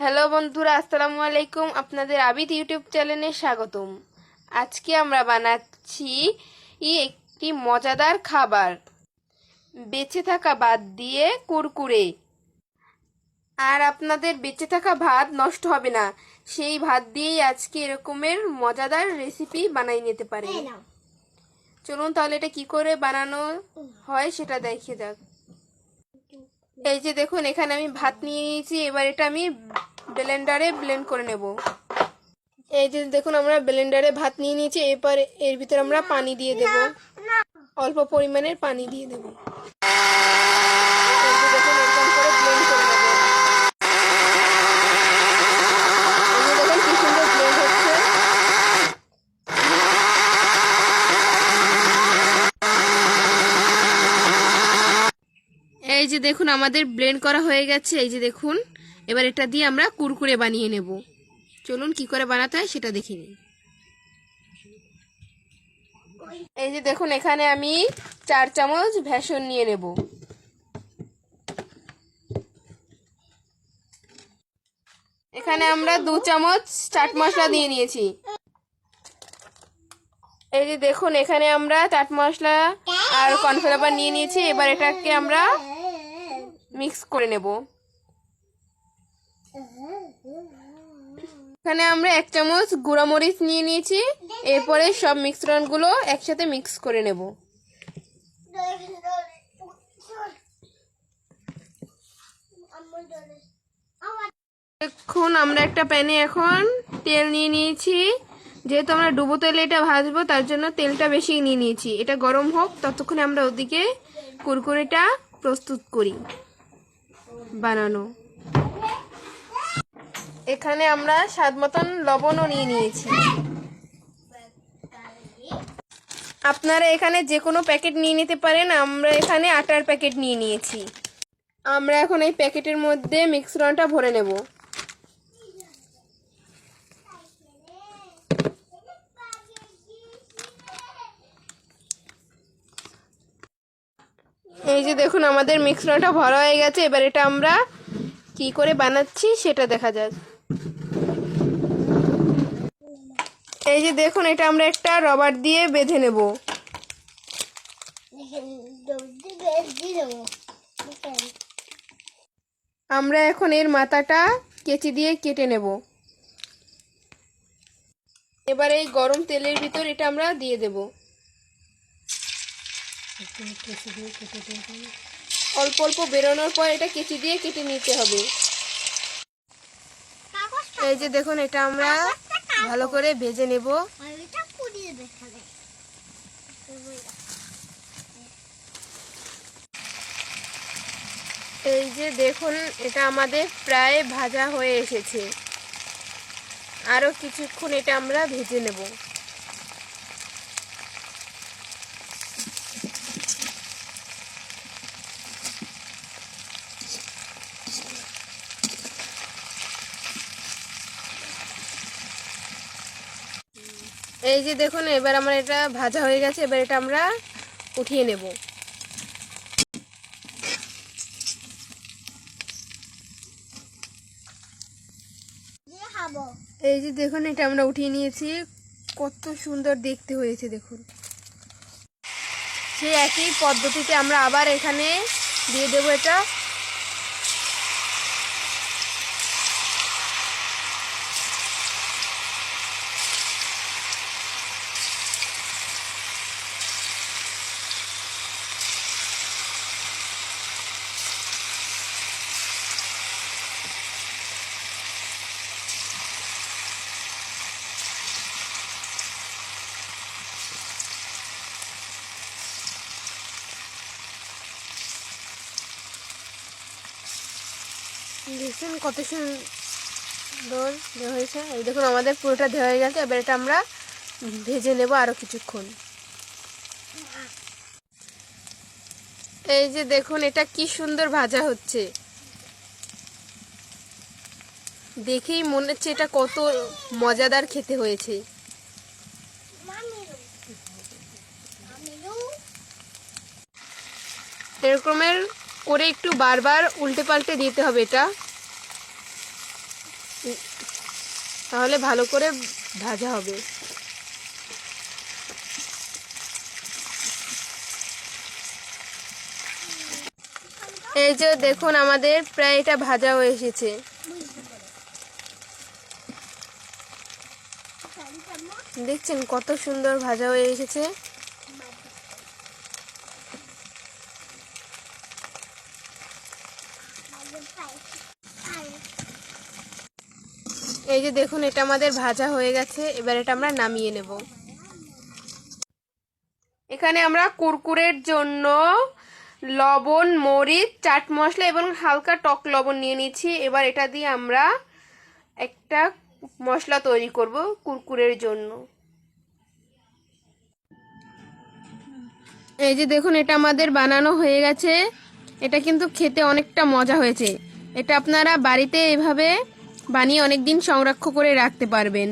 Hello বন্ধুরা আসসালামু আলাইকুম। আপনাদের আবিদ ইউটিউব চ্যানেলে স্বাগতম। আজকে আমরা বানাচ্ছি একটি মজাদার খাবার। বেঁচে থাকা ভাত দিয়ে কুরকুরে। আর আপনাদের বেঁচে থাকা ভাত নষ্ট হবে না। সেই ভাত দিয়েই আজকে এরকমের মজাদার রেসিপি বানাই নিতে পারেন চলুন তাহলে এটা কি করে বানানো হয় সেটা দেখিয়ে যাক এই যে দেখুন, এখানে আমি ভাত নিয়ে নিয়েছি, এবার এটা আমি ব্লেন্ডারে ব্লেন্ড করে নেব। এই যে দেখুন, আমরা ব্লেন্ডারে ভাত নিয়ে নিয়েছি, এরপর এর ভিতরে আমরা পানি দিয়ে দেব। অল্প পরিমাণের পানি দিয়ে দেব এই যে দেখুন এরকম করে blend করে নেব। এই যে দেখুন কি সুন্দর blend হচ্ছে এই যে দেখুন, আমাদের ব্লেন্ড করা হয়ে গেছে। এই যে দেখুন, এবার এটা দিয়ে আমরা কুরকুরে বানিয়ে নেব। চলুন কি করে বানাতে হয় সেটা দেখে নিই। এই যে দেখুন, এখানে আমি চার চামচ ভেসন নিয়ে নেব। এখানে আমরা দু চামচ চাট মশলা দিয়ে নিয়েছি। এই যে দেখুন, এখানে আমরা চাট মশলা আর কর্নফ্লাওয়ার নিয়ে নিয়েছি। এবার এটাকে আমরা মিক্স করে নেব। এখানে আমরা এক চামচ গুঁড়া মরিচ নিয়ে নিয়েছি। এরপরে সব মিশ্রণগুলো একসাথে মিক্স করে নেব। এখন আমরা একটা প্যানে এখন তেল নিয়ে নিয়েছি। যেহেতু আমরা ডুবো তেলে এটা ভাজবো, তার জন্য তেলটা বেশি নিয়ে নিয়েছি। এটা গরম হোক, ততক্ষণে আমরা ওদিকে কুরকুরেটা প্রস্তুত করি। বানানো। এখানে আমরা স্বাদ মতন লবণও নিয়ে নিয়েছি। আপনারা এখানে যে কোনো প্যাকেট নিয়ে নিতে পারেন, আমরা এখানে আটার প্যাকেট নিয়ে নিয়েছি। আমরা এখন এই প্যাকেটের মধ্যে মিক্সরনটা ভরে নেব। এই যে দেখুন, আমাদের মিশ্রণটা ভরা হয়ে গেছে। এবার এটা আমরা কি করে বানাচ্ছি সেটা দেখা যাক। এই যে দেখুন, এটা আমরা একটা রবার দিয়ে বেঁধে নেব। আমরা এখন এর মাথাটা কেচি দিয়ে কেটে নেব। এবার এই গরম তেলের ভিতর এটা আমরা দিয়ে দেব। অল্প অল্প বেরোনোর পর এটা কেচি দিয়ে কেটে নিতে হবে। এই যে দেখুন এটা আমরা ভালো করে ভেজে নেব। এই যে দেখুন এটা আমাদের প্রায় ভাজা হয়ে এসেছে। আরও কিছুক্ষণ এটা আমরা ভেজে নেব। এই যে দেখুন, এবার আমার এটা ভাজা হয়ে গেছে, এবার এটা আমরা উঠিয়ে নেব। এই যে দেখুন, এটা আমরা উঠিয়ে নিয়েছি। কত সুন্দর দেখতে হয়েছে, দেখুন। সেই একই পদ্ধতিতে আমরা আবার এখানে দিয়ে দেবো এটা। দেখছেন কত সুন্দর দেওয়া হয়েছে। এই দেখুন, আমাদের পুরোটা দেওয়া হয়ে গেছে। এবার এটা আমরা ভেজে নেব আরও কিছুক্ষণ। এই যে দেখুন, এটা কি সুন্দর ভাজা হচ্ছে। দেখেই মনে হচ্ছে এটা কত মজাদার খেতে হয়েছে। এরকমের করে একটু বারবার উল্টে পাল্টে দিতে হবে এটা। তাহলে ভালো করে ভাজা হবে। এই যে দেখুন আমাদের প্রায় এটা ভাজা হয়ে এসেছে। দেখছেন কত সুন্দর ভাজা হয়ে এসেছে। এই যে দেখুন, এটা আমাদের ভাজা হয়ে গেছে। এবার এটা আমরা নামিয়ে নেব। এখানে আমরা কুরকুরের জন্য লবণ, মরিচ, চাট মশলা এবং হালকা টক লবণ নিয়ে নিচ্ছি এবার এটা দিয়ে আমরা একটা মশলা তৈরি করব কুরকুরের জন্য। এই যে দেখুন, এটা আমাদের বানানো হয়ে গেছে। এটা কিন্তু খেতে অনেকটা মজা হয়েছে। এটা আপনারা বাড়িতে এভাবে বানিয়ে অনেকদিন সংরক্ষণ করে রাখতে পারবেন।